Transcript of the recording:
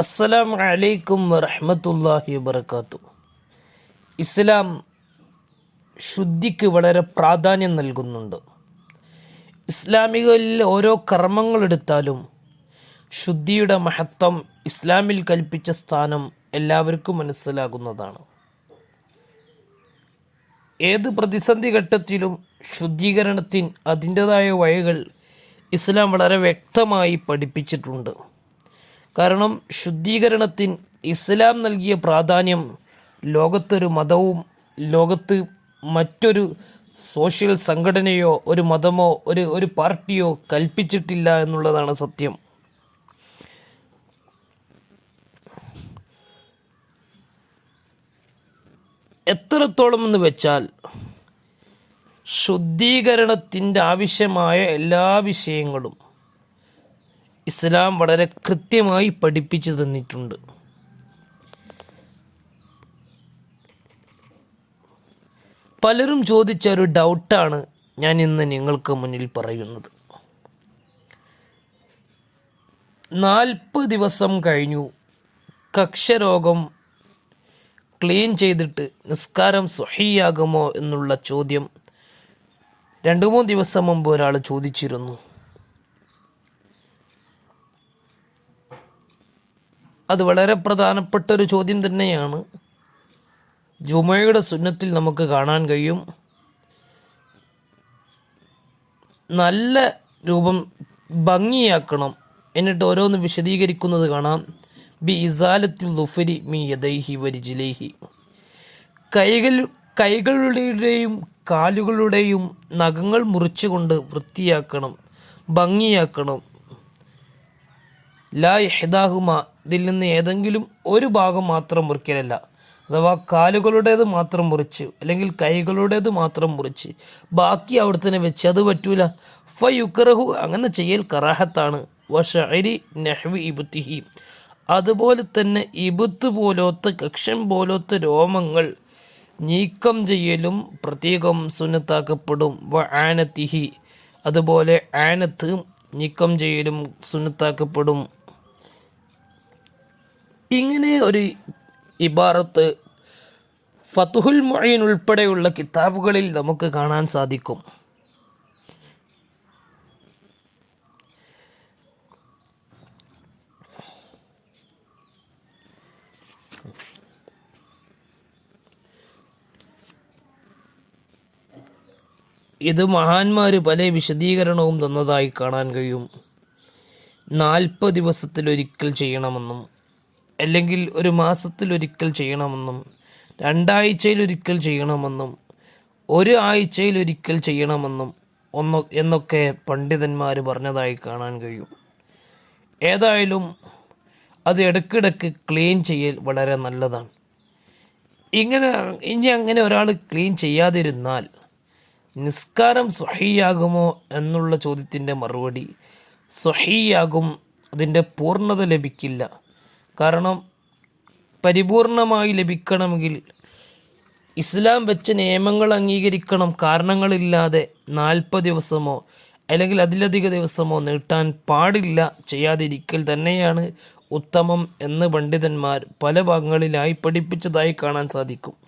അസ്സലാം അലൈക്കും വറഹമത്തല്ലാഹി വബർക്കാത്തു ഇസ്ലാം ശുദ്ധിക്ക് വളരെ പ്രാധാന്യം നൽകുന്നുണ്ട്. ഇസ്ലാമികളിൽ ഓരോ കർമ്മങ്ങളെടുത്താലും ശുദ്ധിയുടെ മഹത്വം ഇസ്ലാമിൽ കൽപ്പിച്ച സ്ഥാനം എല്ലാവർക്കും മനസ്സിലാകുന്നതാണ്. ഏത് പ്രതിസന്ധി ഘട്ടത്തിലും ശുദ്ധീകരണത്തിൻ അതിന്റെതായ വഴികൾ ഇസ്ലാം വളരെ വ്യക്തമായി പഠിപ്പിച്ചിട്ടുണ്ട്. കാരണം ശുദ്ധീകരണത്തിന് ഇസ്ലാം നൽകിയ പ്രാധാന്യം ലോകത്തൊരു മതവും ലോകത്ത് മറ്റൊരു സോഷ്യൽ സംഘടനയോ ഒരു മതമോ ഒരു ഒരു പാർട്ടിയോ കൽപ്പിച്ചിട്ടില്ല എന്നുള്ളതാണ് സത്യം. എത്രത്തോളം എന്ന് വെച്ചാൽ ശുദ്ധീകരണത്തിന്റെ ആവശ്യമായ എല്ലാ വിഷയങ്ങളും ഇസ്ലാം വളരെ കൃത്യമായി പഠിപ്പിച്ചു തന്നിട്ടുണ്ട്. പലരും ചോദിച്ച ഒരു ഡൗട്ടാണ് ഞാൻ ഇന്ന് നിങ്ങൾക്ക് മുന്നിൽ പറയുന്നത്. നാൽപ്പത് ദിവസം കഴിഞ്ഞു. കക്ഷരോഗം ക്ലീൻ ചെയ്തിട്ട് നിസ്കാരം സുഹിയാകുമോ എന്നുള്ള ചോദ്യം രണ്ടു മൂന്ന് ദിവസം മുമ്പ് ഒരാൾ ചോദിച്ചിരുന്നു. അത് വളരെ പ്രധാനപ്പെട്ട ഒരു ചോദ്യം തന്നെയാണ്. ജുമയുടെ സുന്നത്തിൽ നമുക്ക് കാണാൻ കഴിയും. നല്ല രൂപം ഭംഗിയാക്കണം എന്നിട്ട് ഓരോന്ന് വിശദീകരിക്കുന്നത് കാണാം. ബി ഇസാലത്തിൽ ലുഫരി മി യദൈഹി വരിജിലേഹി കൈകൾ കൈകളുടെയും കാലുകളുടെയും നഖങ്ങൾ മുറിച്ചുകൊണ്ട് വൃത്തിയാക്കണം ഭംഗിയാക്കണം. ലാ ഇഹ്ദാഹുമ ഇതിൽ നിന്ന് ഏതെങ്കിലും ഒരു ഭാഗം മാത്രം മുറിക്കലല്ല. അഥവാ കാലുകളുടേത് മാത്രം മുറിച്ച് അല്ലെങ്കിൽ കൈകളുടേത് മാത്രം മുറിച്ച് ബാക്കി അവിടെ തന്നെ വെച്ച് അത് പറ്റൂല. ഫ യുക്രഹു അങ്ങനെ ചെയ്യൽ കറാഹത്താണ്. വഷരി നെഹ്വി ഇബുത്തിഹി. അതുപോലെ തന്നെ ഇബുത്ത് പോലത്തെ കക്ഷം പോലത്തെ രോമങ്ങൾ നീക്കം ചെയ്യലും പ്രത്യേകം സുന്നത്താക്കപ്പെടും. വ ആനത്തിഹി അതുപോലെ ആനത്ത് നീക്കം ചെയ്യലും സുന്നത്താക്കപ്പെടും. ഇങ്ങനെ ഒരു ഇബാറത്ത് ഫതുഹുൽ മൊഴീൻ ഉൾപ്പെടെയുള്ള കിതാബുകളിൽ നമുക്ക് കാണാൻ സാധിക്കും. ഇത് മഹാന്മാർ പല വിശദീകരണവും തന്നതായി കാണാൻ കഴിയും. നാൽപ്പത് ദിവസത്തിലൊരിക്കൽ ചെയ്യണമെന്നും അല്ലെങ്കിൽ ഒരു മാസത്തിൽ ഒരിക്കൽ ചെയ്യണമെന്നും രണ്ടാഴ്ചയിലൊരിക്കൽ ചെയ്യണമെന്നും ഒരു ആഴ്ചയിൽ ഒരിക്കൽ ചെയ്യണമെന്നും ഒന്ന് എന്നൊക്കെ പണ്ഡിതന്മാർ പറഞ്ഞതായി കാണാൻ കഴിയും. ഏതായാലും അത് ഇടയ്ക്കിടയ്ക്ക് ക്ലീൻ ചെയ്യൽ വളരെ നല്ലതാണ്. ഇങ്ങനെ ഇനി അങ്ങനെ ഒരാൾ ക്ലീൻ ചെയ്യാതിരുന്നാൽ നിസ്കാരം സ്വഹീയാകുമോ എന്നുള്ള ചോദ്യത്തിന്റെ മറുപടി സ്വഹീയാകും അതിന്റെ പൂർണത ലഭിക്കില്ല. കാരണം പരിപൂർണമായി ലഭിക്കണമെങ്കിൽ ഇസ്ലാം വെച്ച നിയമങ്ങൾ അംഗീകരിക്കണം കാരണങ്ങളില്ലാതെ നാൽപ്പത് ദിവസമോ അല്ലെങ്കിൽ അതിലധിക ദിവസമോ നീട്ടാൻ പാടില്ല ചെയ്യാതിരിക്കൽ തന്നെയാണ് ഉത്തമം എന്ന് പണ്ഡിതന്മാർ പല ഭാഗങ്ങളിലായി പഠിപ്പിച്ചതായി കാണാൻ സാധിക്കും.